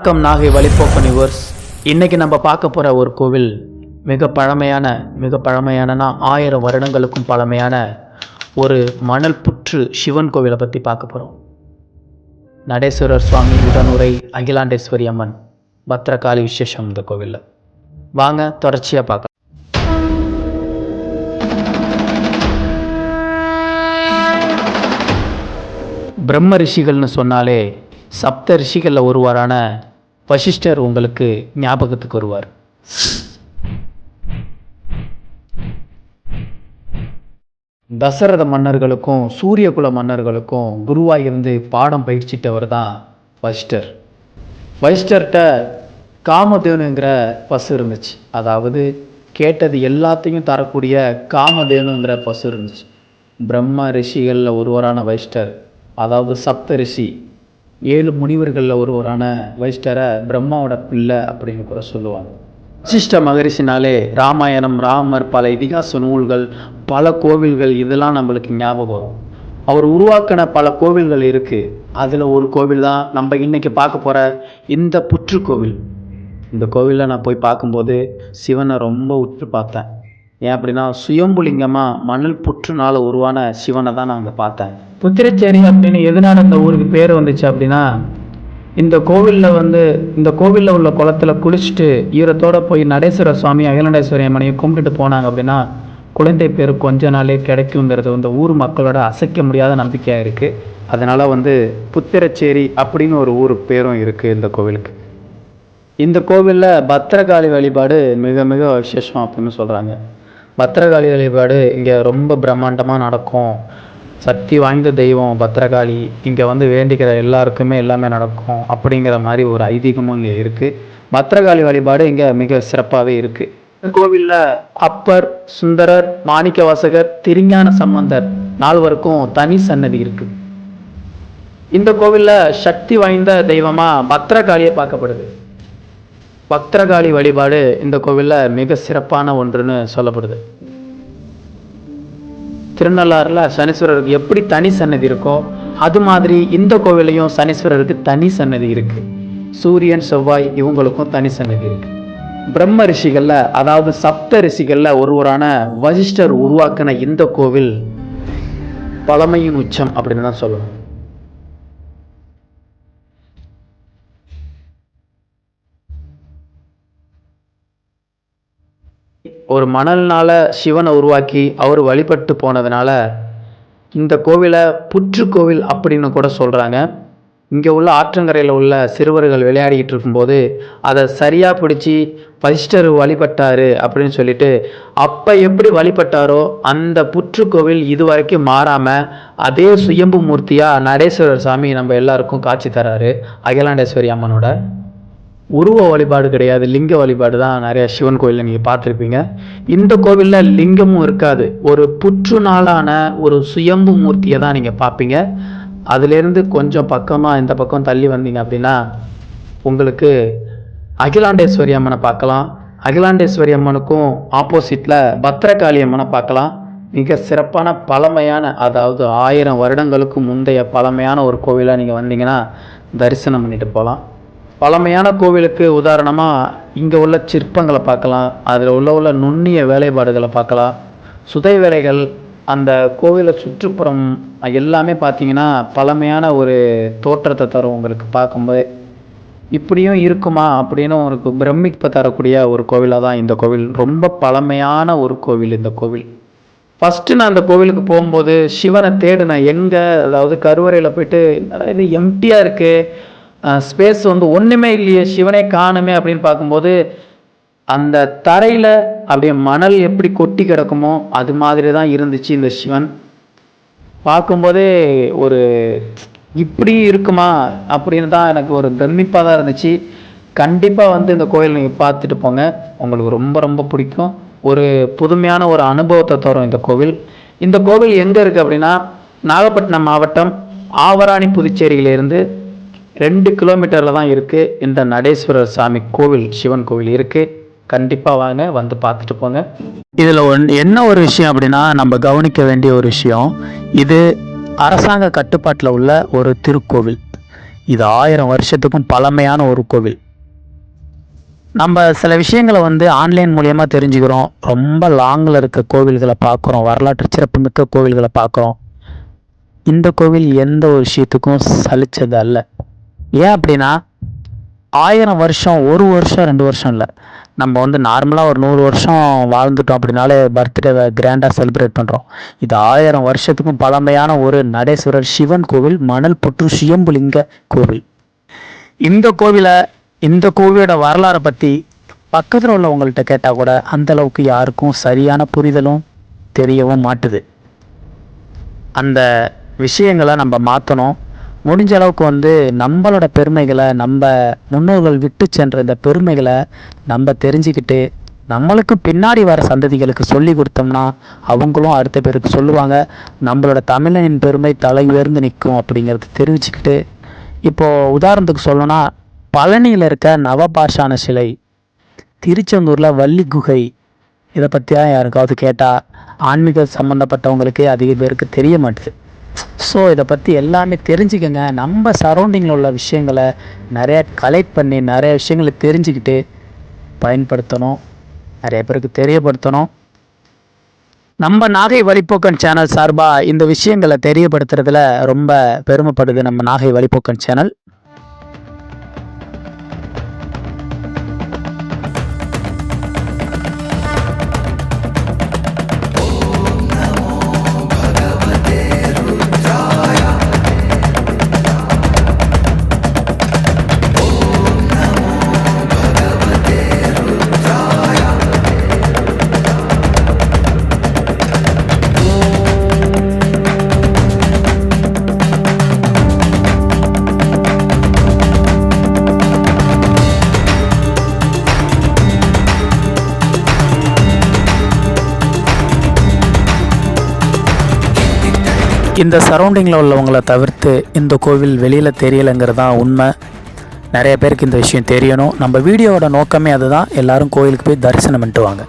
வணக்கம் நாகை வழிபோக்கு நிவர்ஸ் இன்னைக்கு நம்ம பார்க்க போகிற ஒரு கோவில் மிக பழமையான மிக பழமையானனா ஆயிரம் வருடங்களுக்கும் பழமையான ஒரு மணல் புற்று சிவன் கோவிலை பற்றி பார்க்க போகிறோம் நடேஸ்வரர் சுவாமி உடனுரை அகிலாண்டேஸ்வரி அம்மன் பத்ரகாளி விசேஷம் இந்த கோவிலில். வாங்க தொடர்ச்சியாக பார்க்கலாம். பிரம்ம ரிஷிகள்னு சொன்னாலே சப்த ரிஷிகளில் ஒருவரான வசிஷ்டர் உங்களுக்கு ஞாபகத்துக்கு வருவார். தசரத மன்னர்களுக்கும் சூரியகுல மன்னர்களுக்கும் குருவாக இருந்து பாடம் பயிற்சிட்டவர் தான் வசிஷ்டர். வசிஷ்டர்கிட்ட காமதேனுங்கிற பசு இருந்துச்சு. அதாவது கேட்டது எல்லாத்தையும் தரக்கூடிய காமதேனுங்கிற பசு இருந்துச்சு. பிரம்ம ரிஷிகளில் ஒருவரான வைஷ்டர் அதாவது சப்த ரிஷி ஏழு முனிவர்களில் ஒருவரான வைஷ்டர பிரம்மாவோட பிள்ளை அப்படின்னு கூட சொல்லுவாங்க. வசிஷ்ட மகரிஷினாலே ராமாயணம் ராமர் பல இதிகாச நூல்கள் பல கோவில்கள் இதெல்லாம் நம்மளுக்கு ஞாபகம் வரும். அவர் உருவாக்கின பல கோவில்கள் இருக்குது அதில் ஒரு கோவில் தான் நம்ம இன்னைக்கு பார்க்க போகிற இந்த புற்று கோவில். இந்த கோவிலில் நான் போய் பார்க்கும்போது சிவனை ரொம்ப உற்று பார்த்தேன். ஏன் அப்படின்னா சுயம்புலிங்கமாக மணல் புற்றுனால உருவான சிவனை தான் நான் அங்கே பார்த்தேன். புத்திரச்சேரி அப்படின்னு எதனால இந்த ஊருக்கு பேர் வந்துச்சு அப்படின்னா இந்த கோவிலில் வந்து இந்த கோவிலில் உள்ள குளத்துல குளிச்சுட்டு ஈரத்தோடு போய் நடேஸ்வர சுவாமி அகிலாண்டேஸ்வரி அம்மனையும் கும்பிட்டுட்டு போனாங்க அப்படின்னா குழந்தை பேர் கொஞ்ச நாளே கிடைக்குங்கிறது இந்த ஊர் மக்களோட அசைக்க முடியாத நம்பிக்கையாக இருக்குது அதனால் வந்து புத்திரச்சேரி அப்படின்னு ஒரு ஊர் பேரும் இருக்குது இந்த கோவிலுக்கு. இந்த கோவிலில் பத்திரகாளி வழிபாடு மிக மிக விசேஷம் அப்படின்னு சொல்கிறாங்க பத்திரகாளி வழிபாடு இங்கே ரொம்ப பிரம்மாண்டமாக நடக்கும். சக்தி வாய்ந்த தெய்வம் பத்திரகாளி இங்கே வந்து வேண்டிக்கிற எல்லாருக்குமே எல்லாமே நடக்கும் அப்படிங்கிற மாதிரி ஒரு ஐதீகமும் இங்கே இருக்குது பத்திரகாளி வழிபாடு இங்கே மிக சிறப்பாகவே இருக்குது இந்த கோவிலில் அப்பர் சுந்தரர் மாணிக்கவாசகர் திருஞான சம்பந்தர் நால்வருக்கும் தனி சன்னதி இருக்குது இந்த கோவிலில் சக்தி வாய்ந்த தெய்வமாக பத்திரகாளியை பார்க்கப்படுது. பத்திரகாளி வழிபாடு இந்த கோவிலில் மிக சிறப்பான ஒன்றுன்னு சொல்லப்படுது. திருநள்ளாறில் சனீஸ்வரருக்கு எப்படி தனி சன்னதி இருக்கோ அது மாதிரி இந்த கோவிலையும் சனீஸ்வரருக்கு தனி சன்னதி இருக்குது சூரியன் செவ்வாய் இவங்களுக்கும் தனி சன்னதி இருக்குது பிரம்ம ரிஷிகளில் அதாவது சப்த ரிஷிகளில் ஒருவரான வசிஷ்டர் உருவாக்கின இந்த கோவில் பழமையின் உச்சம் அப்படின்னு தான் சொல்லணும். ஒரு மணல்னால் சிவனை உருவாக்கி அவர் வழிபட்டு போனதுனால இந்த கோவிலை புற்று கோவில் அப்படின்னு கூட சொல்கிறாங்க இங்கே உள்ள ஆற்றங்கரையில் உள்ள சிறுவர்கள் விளையாடிக்கிட்டு இருக்கும்போது அதை சரியாக பிடிச்சி வசிஷ்டர் வழிபட்டாரு அப்படின்னு சொல்லிட்டு அப்போ எப்படி வழிபட்டாரோ அந்த புற்றுக்கோவில் இது வரைக்கும் மாறாமல் அதே சுயம்பு மூர்த்தியாக நடேஸ்வரர் சாமி நம்ம எல்லாருக்கும் காட்சி தராரு அகிலாண்டேஸ்வரி அம்மனோட. உருவ வழிபாடு கிடையாது லிங்க வழிபாடு தான் நிறைய சிவன் கோயிலில் நீங்கள் பார்த்துருப்பீங்க. இந்த கோவிலில் லிங்கமும் இருக்காது. ஒரு புற்றுநாளான ஒரு சுயம்பு மூர்த்தியை தான் நீங்கள் பார்ப்பீங்க. அதுலேருந்து கொஞ்சம் பக்கமாக இந்த பக்கம் தள்ளி வந்தீங்க அப்படின்னா உங்களுக்கு அகிலாண்டேஸ்வரி அம்மனை பார்க்கலாம். அகிலாண்டேஸ்வரி அம்மனுக்கும் ஆப்போசிட்டில் பத்திரகாளி அம்மனை பார்க்கலாம். மிக சிறப்பான பழமையான அதாவது ஆயிரம் வருடங்களுக்கு முந்தைய பழமையான ஒரு கோவிலாக நீங்கள் வந்தீங்கன்னா தரிசனம் பண்ணிட்டு போகலாம். பழமையான கோவிலுக்கு உதாரணமாக இங்கே உள்ள சிற்பங்களை பார்க்கலாம் அதில் உள்ள உள்ள நுண்ணிய வேலைப்பாடுகளை பார்க்கலாம். சுதை வேலைகள் அந்த கோவிலை சுற்றுப்புறம் எல்லாமே பார்த்தீங்கன்னா பழமையான ஒரு தோற்றத்தை தரும் உங்களுக்கு பார்க்கும்போது. இப்படியும் இருக்குமா அப்படின்னு உங்களுக்கு பிரமிப்பை தரக்கூடிய ஒரு கோவிலாக தான் இந்த கோவில். ரொம்ப பழமையான ஒரு கோவில் இந்த கோவில். ஃபஸ்ட்டு நான் அந்த கோவிலுக்கு போகும்போது சிவனை தேடினேன். எங்கே? அதாவது கருவறையில் போயிட்டு இது எம்டியாக இருக்குது ஸ்பேஸ் வந்து ஒன்றுமே இல்லையே சிவனே காணுமே அப்படின்னு பார்க்கும்போது அந்த தரையில் அப்படியே மணல் எப்படி கொட்டி கிடக்குமோ அது மாதிரி தான் இருந்துச்சு இந்த சிவன். பார்க்கும்போதே ஒரு இப்படி இருக்குமா அப்படின்னு தான் எனக்கு ஒரு பிரமிப்பாக தான் இருந்துச்சு. கண்டிப்பாக வந்து இந்த கோயில் நீங்கள் பார்த்துட்டு போங்க. உங்களுக்கு ரொம்ப ரொம்ப பிடிக்கும். ஒரு புதுமையான ஒரு அனுபவத்தை தரும் இந்த கோவில். இந்த கோவில் எங்கே இருக்குது அப்படின்னா நாகப்பட்டினம் மாவட்டம் ஆவராணி புதுச்சேரியிலிருந்து ரெண்டு கிலோமீட்டரில் தான் இருக்குது இந்த நடேஸ்வரர் சாமி கோவில் சிவன் கோவில் இருக்குது கண்டிப்பாக வாங்க வந்து பார்த்துட்டு போங்க. இதில் ஒன் என்ன ஒரு விஷயம் அப்படின்னா நம்ம கவனிக்க வேண்டிய ஒரு விஷயம். இது அரசாங்க கட்டுப்பாட்டில் உள்ள ஒரு திருக்கோவில். இது ஆயிரம் வருஷத்துக்கும் பழமையான ஒரு கோவில். நம்ம சில விஷயங்களை வந்து ஆன்லைன் மூலயமா தெரிஞ்சுக்கிறோம். ரொம்ப லாங்கில் இருக்க கோவில்களை பார்க்குறோம். வரலாற்று சிறப்புமிக்க கோவில்களை பார்க்குறோம். இந்த கோவில் எந்த ஒரு விஷயத்துக்கும் சலிச்சது அல்ல. ஏன் அப்படின்னா ஆயிரம் வருஷம் ஒரு வருஷம் ரெண்டு வருஷம் இல்லை. நம்ம வந்து நார்மலாக ஒரு நூறு வருஷம் வாழ்ந்துட்டோம் அப்படின்னாலே பர்த்டேவை கிராண்டாக செலிப்ரேட் பண்ணுறோம் இது ஆயிரம் வருஷத்துக்கும் பழமையான ஒரு நடேஸ்வரர் சிவன் கோவில் மணல் புற்று சுயம்புலிங்க கோவில். இந்த கோவிலை இந்த கோவிலோட வரலாறை பற்றி பக்கத்தில் உள்ளவங்கள்ட்ட கேட்டால் கூட அந்த அளவுக்கு யாருக்கும் சரியான புரிதலும் தெரியவும் மாட்டுது. அந்த விஷயங்களை நம்ம மாற்றணும் முடிஞ்ச அளவுக்கு வந்து நம்மளோட பெருமைகளை நம்ம முன்னோர்கள் விட்டு சென்ற இந்த பெருமைகளை நம்ம தெரிஞ்சுக்கிட்டு நம்மளுக்கு பின்னாடி வர சந்ததிகளுக்கு சொல்லி கொடுத்தோம்னா அவங்களும் அடுத்த பேருக்கு சொல்லுவாங்க நம்மளோட தமிழனின் பெருமை தலை உயர்ந்து நிற்கும் அப்படிங்கிறத தெரிவிச்சுக்கிட்டு இப்போது உதாரணத்துக்கு சொல்லணும்னா பழனியில் இருக்க நவபாஷான சிலை திருச்செந்தூரில் வள்ளி குகை இதை பற்றியா யாருக்காவது கேட்டால் ஆன்மீக சம்மந்தப்பட்டவங்களுக்கே அதிக பேருக்கு தெரிய மாட்டுது. ஸோ இதை பற்றி எல்லாமே தெரிஞ்சுக்கோங்க. நம்ம சரௌண்டிங்கில் உள்ள விஷயங்களை நிறைய கலெக்ட் பண்ணி நிறைய விஷயங்களை தெரிஞ்சுக்கிட்டு பயன்படுத்தணும். நிறைய பேருக்கு தெரியப்படுத்தணும். நம்ம நாகை வழிப்போக்கன் சேனல் சார்பாக இந்த விஷயங்களை தெரியப்படுத்துறதுல ரொம்ப பெருமைப்படுது நம்ம நாகை வழிப்போக்கன் சேனல் இந்த சரௌண்டிங்கில் உள்ளவங்களை தவிர்த்து இந்த கோவில் வெளியில் தெரியலைங்கிறது தான் உண்மை. நிறைய பேருக்கு இந்த விஷயம் தெரியணும். நம்ம வீடியோவோட நோக்கமே அதுதான். எல்லாரும் கோயிலுக்கு போய் தரிசனம் பண்ணிட்டு வாங்க.